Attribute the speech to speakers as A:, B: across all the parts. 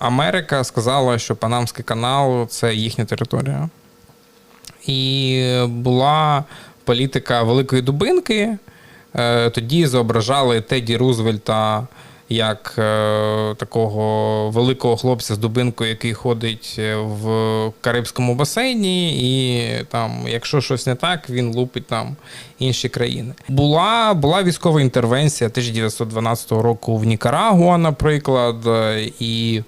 A: Америка сказала, що Панамський канал це їхня територія. І була політика великої дубинки. Е, Тоді зображали Теді Рузвельта як е, такого великого хлопця з дубинкою, який ходить е, в Карибському басейні, і там, якщо щось не так, він лупить там інші країни. Була, була військова інтервенція 1912 року в Нікарагуа, наприклад, і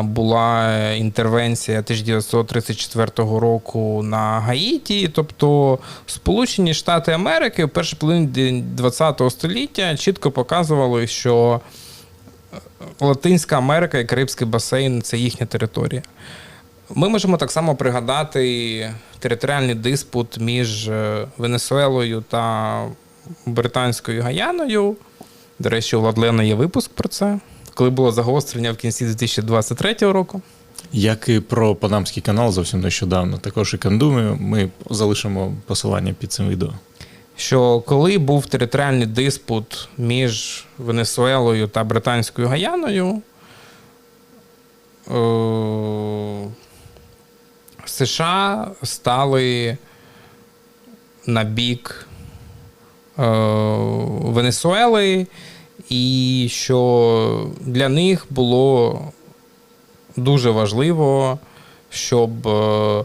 A: була інтервенція 1934 року на Гаїті. Тобто Сполучені Штати Америки в першій половині ХХ століття чітко показували, що е, Латинська Америка і Карибський басейн це їхня територія. Ми можемо так само пригадати територіальний диспут між е, Венесуелою та Британською Гаяною. До речі, у Владлена є випуск про це, коли було загострення в кінці 2023 року.
B: Як і про Панамський канал зовсім нещодавно, також і Кандуми. Ми залишимо посилання під цим відео.
A: Що коли був територіальний диспут між Венесуелою та Британською Гаяною, е- США стали на бік е- Венесуели, і що для них було дуже важливо, щоб е,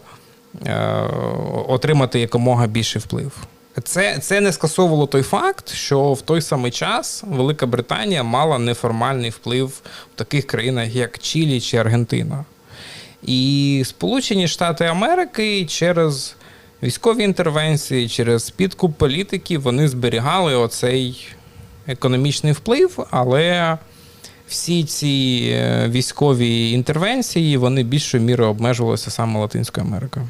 A: е, отримати якомога більший вплив. Це, це не скасовувало той факт, що в той самий час Велика Британія мала неформальний вплив в таких країнах, як Чилі чи Аргентина. І Сполучені Штати Америки через військові інтервенції, через підкуп політики вони зберігали оцей економічний вплив, але всі ці е, військові інтервенції вони більшою мірою обмежувалися саме Латинською Америкою.